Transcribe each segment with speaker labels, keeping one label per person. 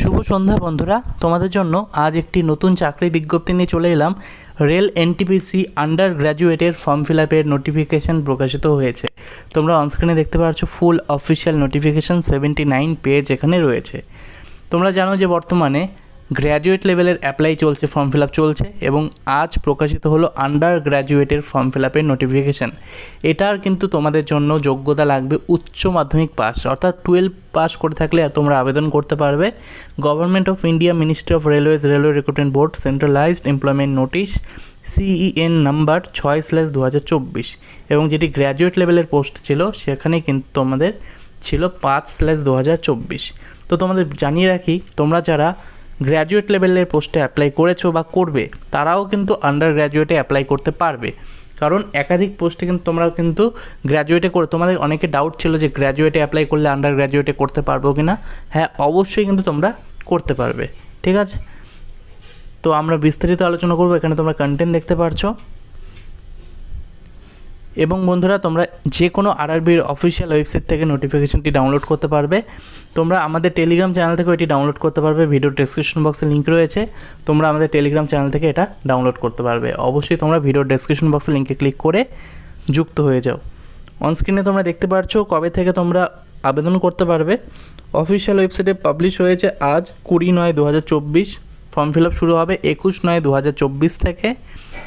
Speaker 1: শুভ সন্ধ্যা বন্ধুরা। তোমাদের জন্য আজ একটি নতুন চাকরি বিজ্ঞপ্তি নিয়ে চলে এলাম। রেল এনটিপিসি আন্ডার গ্র্যাজুয়েটের ফর্ম ফিল আপের নোটিফিকেশান প্রকাশিত হয়েছে। তোমরা অনস্ক্রিনে দেখতে পাচ্ছ full official notification seventy nine page এখানে রয়েছে। তোমরা জানো যে বর্তমানে গ্র্যাজুয়েট লেভেলের অ্যাপ্লাই চলছে ফর্ম ফিল আপ চলছে এবং আজ প্রকাশিত হলো আন্ডার গ্র্যাজুয়েটের ফর্ম ফিল আপের নোটিফিকেশান এটার কিন্তু তোমাদের জন্য যোগ্যতা লাগবে উচ্চ মাধ্যমিক পাস অর্থাৎ টুয়েলভ পাস করে থাকলে তোমরা আবেদন করতে পারবে। Government of India ministry of railways railway recruitment board centralised employment notice CEN number ছয় স্ল্যাশ দু হাজার চব্বিশ। এবং যেটি গ্র্যাজুয়েট লেভেলের পোস্ট ছিল, সেখানে কিন্তু তোমাদের ছিল পাঁচ স্ল্যাশ দু হাজার চব্বিশ। তো তোমাদের জানিয়ে রাখি, তোমরা যারা গ্র্যাজুয়েট লেভেলের পোস্টে অ্যাপ্লাই করেছ বা করবে, তারাও কিন্তু আন্ডার গ্র্যাজুয়েটে অ্যাপ্লাই করতে পারবে। কারণ একাধিক পোস্টে কিন্তু তোমরা কিন্তু গ্র্যাজুয়েটে করে, তোমাদের অনেকে ডাউট ছিল যে গ্র্যাজুয়েটে অ্যাপ্লাই করলে আন্ডার গ্র্যাজুয়েটে করতে পারব কি না হ্যাঁ অবশ্যই কিন্তু তোমরা করতে পারবে, ঠিক আছে? তো আমরা বিস্তারিত আলোচনা করব, এখানে তোমরা কন্টেন্ট দেখতে পারছ। এবং বন্ধুরা, তোমরা যে কোনো আরআরবির অফিসিয়াল ওয়েবসাইট থেকে নোটিফিকেশনটি ডাউনলোড করতে পারবে। তোমরা আমাদের টেলিগ্রাম চ্যানেল থেকে এটি ডাউনলোড করতে পারবে। ভিডিও ডেসক্রিপশন বক্সে লিঙ্ক রয়েছে। তোমরা আমাদের টেলিগ্রাম চ্যানেল থেকে এটা ডাউনলোড করতে পারবে। অবশ্যই তোমরা ভিডিও ডেসক্রিপশন বক্সে লিঙ্কে ক্লিক করে যুক্ত হয়ে যাও। অনস্ক্রিনে তোমরা দেখতে পাচ্ছ কবে থেকে তোমরা আবেদন করতে পারবে। অফিসিয়াল ওয়েবসাইটে পাবলিশ হয়েছে আজ কুড়ি নয় দু হাজার চব্বিশ। ফর্ম ফিল আপ শুরু হবে একুশ নয় দু হাজার চব্বিশ থেকে,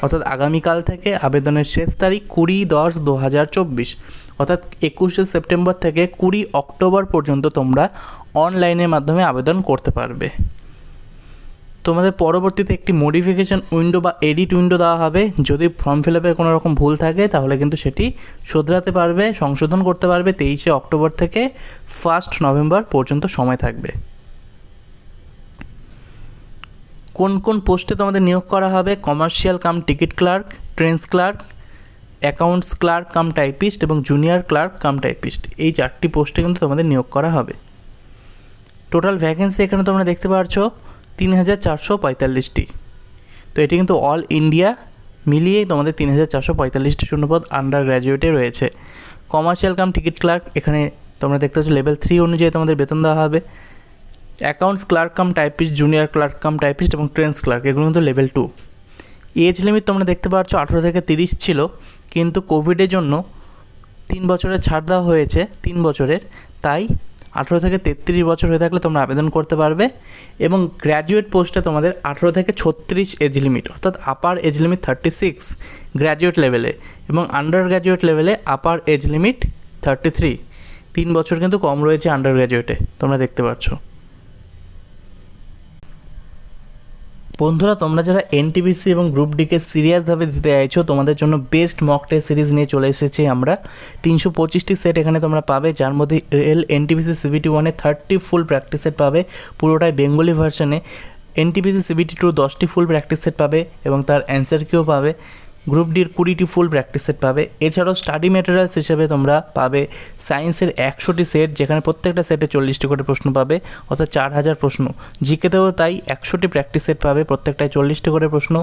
Speaker 1: অর্থাৎ আগামীকাল থেকে আবেদনের শেষ তারিখ কুড়ি দশ দু হাজার চব্বিশ। অর্থাৎ একুশে সেপ্টেম্বর থেকে কুড়ি অক্টোবর পর্যন্ত তোমরা অনলাইনের মাধ্যমে আবেদন করতে পারবে। তোমাদের পরবর্তীতে একটি মডিফিকেশন উইন্ডো বা এডিট উইন্ডো দেওয়া হবে। যদি ফর্ম ফিল আপে কোনো রকম ভুল থাকে, তাহলে কিন্তু সেটি শোধরাতে পারবে, সংশোধন করতে পারবে। তেইশে অক্টোবর থেকে ফার্স্ট নভেম্বর পর্যন্ত সময় থাকবে। কোন কোন পোস্টে তোমাদের নিয়োগ করা হবে? Commercial cum ticket clerk trains clerk accounts clerk cum typist এবং জুনিয়র ক্লার্ক কাম টাইপিস্ট এই চারটি পোস্টে কিন্তু তোমাদের নিয়োগ করা হবে। টোটাল ভ্যাকেন্সি এখানে তোমরা দেখতে পাচ্ছ তিন হাজার চারশো পঁয়তাল্লিশটি। তো এটি কিন্তু অল ইন্ডিয়া মিলিয়েই তোমাদের তিন হাজার চারশো পঁয়তাল্লিশটি শূন্যপদ আন্ডার গ্র্যাজুয়েটে রয়েছে। কমার্শিয়াল কাম টিকিট ক্লার্ক এখানে তোমরা দেখতে পাচ্ছ লেভেল থ্রি অনুযায়ী তোমাদের বেতন দেওয়া হবে। Accounts clerk cum typist junior clerk cum typist এবং ট্রেন্স ক্লার্ক এগুলো কিন্তু লেভেল টু এজ লিমিট তোমরা দেখতে পাচ্ছ, আঠেরো থেকে তিরিশ ছিল, কিন্তু কোভিডের জন্য তিন বছরের ছাড় দেওয়া হয়েছে, তিন বছরের। তাই আঠেরো থেকে তেত্রিশ বছর হয়ে থাকলে তোমরা আবেদন করতে পারবে এবং গ্র্যাজুয়েট পোস্টে তোমাদের আঠেরো থেকে ছত্রিশ এজ লিমিট অর্থাৎ upper age limit thirty six graduate লেভেলে এবং আন্ডার গ্র্যাজুয়েট লেভেলে upper age limit thirty three তিন বছর কিন্তু কম রয়েছে আন্ডার গ্র্যাজুয়েটে তোমরা দেখতে পাচ্ছ। বন্ধুরা, তোমরা যারা এনটিবিসি এবং গ্রুপ ডিকে সিরিয়াসভাবে দিতে চাইছো, তোমাদের জন্য বেস্ট মক টেস্ট সিরিজ নিয়ে চলে এসেছি আমরা। তিনশো পঁচিশটি সেট এখানে তোমরা পাবে, যার মধ্যে রেল এনটিবিসি সিবিটি ওয়ানে থার্টি ফুল প্র্যাকটিস সেট পাবে, পুরোটাই বেঙ্গলি ভার্সনে এনটিবিসি সিবিটি টু দশটি ফুল প্র্যাকটিস সেট পাবে এবং তার অ্যান্সার কিউ পাবে। গ্রুপ ডির কুড়িটি ফুল প্র্যাকটিস সেট পাবে। এছাড়াও স্টাডি ম্যাটেরিয়ালস হিসেবে তোমরা পাবে সায়েন্সের একশোটি সেট যেখানে প্রত্যেকটা সেটে চল্লিশটি করে প্রশ্ন পাবে, অর্থাৎ চার হাজার প্রশ্ন। জিকেতেও তাই একশোটি প্র্যাকটিস সেট পাবে, প্রত্যেকটায় চল্লিশটি করে প্রশ্ন।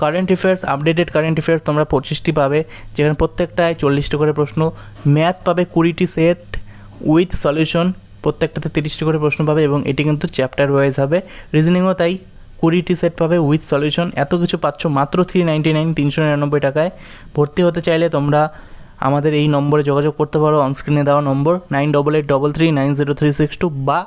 Speaker 1: Current affairs updated current affairs তোমরা পঁচিশটি পাবে, যেখানে প্রত্যেকটায় চল্লিশটি করে প্রশ্ন। ম্যাথ পাবে কুড়িটি সেট উইথ সলিউশন প্রত্যেকটাতে তিরিশটি করে প্রশ্ন পাবে এবং এটি কিন্তু চ্যাপ্টার ওয়াইজ হবে। রিজনিংও তাই। কুড়িটি সেট পাবে উইথ সলিউশন এত কিছু পাচ্ছ মাত্র থ্রি নাইনটি নাইন তিনশো নিরানব্বই টাকায়। ভর্তি হতে চাইলে তোমরা আমাদের এই নম্বরে যোগাযোগ করতে পারো। অনস্ক্রিনে দেওয়া number nine double eight double three nine zero three six two বা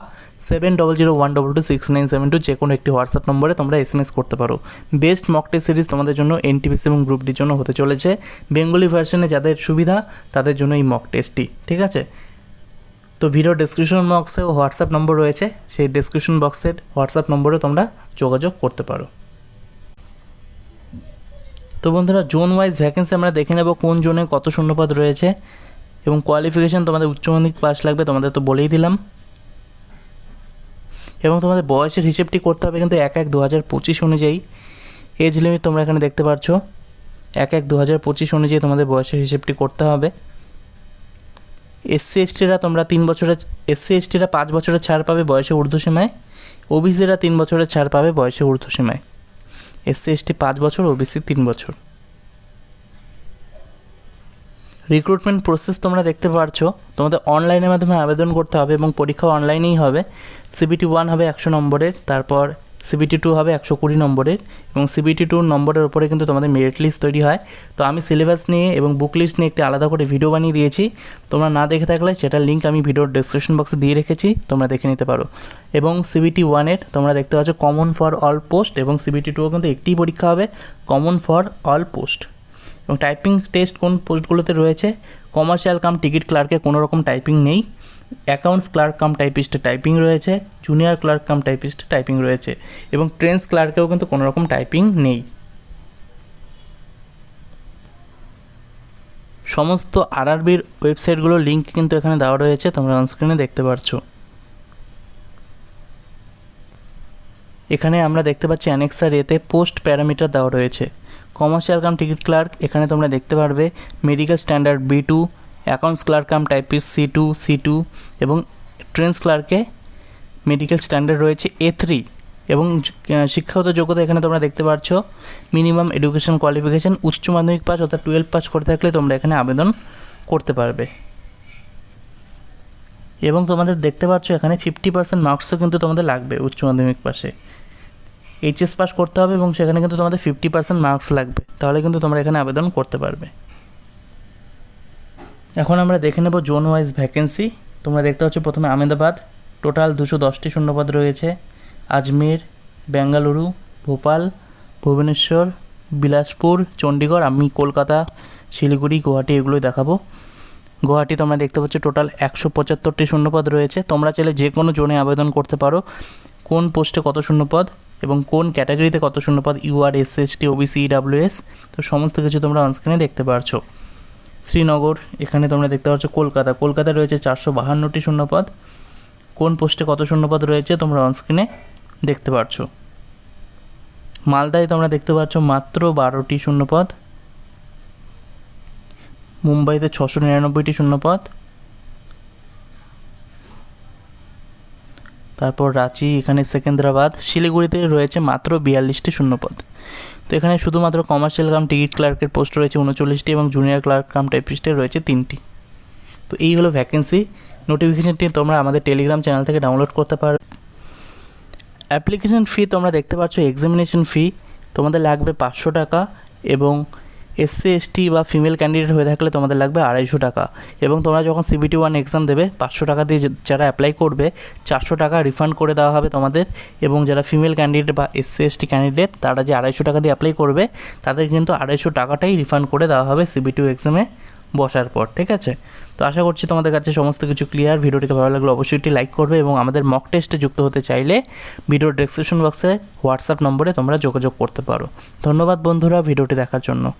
Speaker 1: seven double zero one double two six nine seven two যে কোনো একটি হোয়াটসঅ্যাপ নম্বরে তোমরা এস এম এস করতে পারো। বেস্ট মক টেস্ট সিরিজ তোমাদের জন্য এনটিপিসি এবং গ্রুপ ডির জন্য হতে চলেছে। বেঙ্গলি ভার্সনে যাদের সুবিধা, তাদের জন্য এই মক টেস্টটি ঠিক আছে? তো ভিডিও ডেসক্রিপশন বক্সেও হোয়াটসঅ্যাপ নম্বর রয়েছে। সেই ডেসক্রিপশন বক্সের হোয়াটসঅ্যাপ নম্বরে তোমরা যোগাযোগ করতে পারো। তো বন্ধুরা জোন ওয়াইজ ভ্যাকেন্সি আমরা দেখে নেব কোন জোনে কত শূন্যপদ রয়েছে এবং কোয়ালিফিকেশান তোমাদের উচ্চ মাধ্যমিক পাস লাগবে, তোমাদের তো বলেই দিলাম। এবং তোমাদের বয়সের হিসেবটি করতে হবে কিন্তু এক এক দু হাজার পঁচিশ অনুযায়ী। এজ লিমিট তোমরা এখানে দেখতে পাচ্ছ এক এক দু হাজার পঁচিশ অনুযায়ী তোমাদের বয়সের হিসেবটি করতে হবে। এসসি এসটিরা তোমরা তিন বছরের এসসি এসটিরা পাঁচ বছরের ছাড় পাবে বয়সে ঊর্ধ্বসীমায় ওবিসিরা তিন বছরের ছাড় পাবে বয়সে ঊর্ধ্বসীমায় এসসি এসটি পাঁচ বছর, ওবিসি তিন বছর। রিক্রুটমেন্ট প্রসেস তোমরা দেখতে পারছ। তোমাদের অনলাইনের মাধ্যমে আবেদন করতে হবে এবং পরীক্ষা অনলাইনেই হবে। সিবিটি ওয়ান হবে একশো নম্বরের, তারপর সিবিটি টু হবে একশো কুড়ি নম্বরের এবং সিবিটি টু নম্বরের উপরে কিন্তু তোমাদের মেরিট লিস্ট তৈরি হয়। তো আমি সিলেবাস নিয়ে এবং বুক লিস্ট নিয়ে একটি আলাদা করে ভিডিও বানিয়ে দিয়েছি। তোমরা না দেখে থাকলে সেটার লিঙ্ক আমি ভিডিওর ডিসক্রিপশন বক্সে দিয়ে রেখেছি, তোমরা দেখে নিতে পারো। এবং সিবিটি ওয়ানের তোমরা দেখতে পাচ্ছ কমন ফর অল পোস্ট এবং সিবিটি টুও কিন্তু একটিই পরীক্ষা হবে কমন ফর অল পোস্ট এবং টাইপিং টেস্ট কোন পোস্টগুলোতে রয়েছে? কমার্শিয়াল কাম টিকিট ক্লার্কে কোনো রকম টাইপিং নেই। অ্যাকাউন্টস ক্লার্ক কাম টাইপিস্টে টাইপিং রয়েছে জুনিয়র ক্লার্ক কাম টাইপিস্টে টাইপিং রয়েছে, এবং ট্রেন্স ক্লার্কেও কিন্তু কোনো রকম টাইপিং নেই। সমস্ত আরআরবির ওয়েবসাইটগুলোর লিঙ্ক কিন্তু এখানে দেওয়া রয়েছে, তোমরা অনস্ক্রিনে দেখতে পারছ। এখানে আমরা দেখতে পাচ্ছি অ্যানেক্সার এতে পোস্ট প্যারামিটার দেওয়া রয়েছে। কমার্শিয়াল কাম টিকিট ক্লার্ক এখানে তোমরা দেখতে পারবে medical standard B two accounts clerk cum typist C two C two এবং ট্রেন্স ক্লার্কে মেডিকেল স্ট্যান্ডার্ড রয়েছে এ থ্রি এবং শিক্ষাগত যোগ্যতা এখানে তোমরা দেখতে পাচ্ছ। মিনিমাম এডুকেশন কোয়ালিফিকেশান উচ্চ মাধ্যমিক পাস অর্থাৎ টুয়েলভ পাস করে থাকলে তোমরা এখানে আবেদন করতে পারবে। এবং তোমাদের দেখতে পাচ্ছ এখানে ফিফটি পার্সেন্ট মার্কসও কিন্তু তোমাদের লাগবে উচ্চ মাধ্যমিক পাশে এইচএস পাস করতে হবে এবং সেখানে কিন্তু তোমাদের ফিফটি পার্সেন্ট মার্কস লাগবে। তাহলে কিন্তু তোমরা এখানে আবেদন করতে পারবে। এখন আমরা দেখে নেব জোন ওয়াইজ ভ্যাকেন্সি। তোমরা দেখতে পাচ্ছ প্রথমে আহমেদাবাদ, টোটাল দুশো দশটি শূন্যপদ রয়েছে। আজমের, বেঙ্গালুরু, ভোপাল, ভুবনেশ্বর, বিলাসপুর, চণ্ডীগড়, আমি কলকাতা, শিলিগুড়ি, গুয়াহাটি এগুলোই দেখাবো। গুয়াহাটি তোমরা দেখতে পাচ্ছ টোটাল একশো পঁচাত্তরটি শূন্যপদ রয়েছে। তোমরা চাইলে যে কোনো জোনে আবেদন করতে পারো। কোন পোস্টে কত শূন্যপদ এবং কোন ক্যাটাগরিতে কত শূন্যপদ? UR S S T OBC EWS তো সমস্ত কিছু তোমরা অনস্ক্রিনে দেখতে পারছ। শ্রীনগর, এখানে তোমরা দেখতে পাচ্ছ কলকাতা। কলকাতায় রয়েছে চারশো বাহান্নটি শূন্যপদ। কোন পোস্টে কত শূন্যপদ রয়েছে তোমরা অনস্ক্রিনে দেখতে পারছ। মালদায় তোমরা দেখতে পাচ্ছ মাত্র বারোটি শূন্যপদ। মুম্বাইতে ছশো নিরানব্বইটি শূন্যপদ। তারপর রাঁচি, এখানে সেকেন্দ্রাবাদ। শিলিগুড়িতে রয়েছে মাত্র বিয়াল্লিশটি শূন্যপদ। তো এখানে শুধুমাত্র কমার্শিয়াল কাম টিকিট ক্লার্কের পোস্ট রয়েছে উনচল্লিশটি এবং জুনিয়র ক্লার্ক কাম টাইপিস্টের রয়েছে তিনটি। তো এই হলো ভ্যাকেন্সি নোটিফিকেশানটি তোমরা আমাদের টেলিগ্রাম চ্যানেল থেকে ডাউনলোড করতে পারো। অ্যাপ্লিকেশন ফি তোমরা দেখতে পাচ্ছ এক্সামিনেশন ফি তোমাদের লাগবে পাঁচশো টাকা এবং এসসি এসটি বা ফিমেল ক্যান্ডিডেট হয়ে থাকলে তোমাদের লাগবে আড়াইশো টাকা। এবং তোমরা যখন সিবিটি ওয়ান এক্সাম দেবে, পাঁচশো টাকা দিয়ে যারা অ্যাপ্লাই করবে, চারশো টাকা রিফান্ড করে দেওয়া হবে তোমাদের। এবং যারা ফিমেল ক্যান্ডিডেট বা এসসি এসটি ক্যান্ডিডেট তারা যে আড়াইশো টাকা দিয়ে অ্যাপ্লাই করবে, তাদের কিন্তু আড়াইশো টাকাটাই রিফান্ড করে দেওয়া হবে সিবিটি এক্সামে বসার পর, ঠিক আছে? তো আশা করছি তোমাদের কাছে সমস্ত কিছু ক্লিয়ার ভিডিওটিকে ভালো লাগলে অবশ্যই একটি লাইক করবে এবং আমাদের মক টেস্টে যুক্ত হতে চাইলে ভিডিওর ডেসক্রিপশন বক্সে হোয়াটসঅ্যাপ নম্বরে তোমরা যোগাযোগ করতে পারো। ধন্যবাদ বন্ধুরা, ভিডিওটি দেখার জন্য।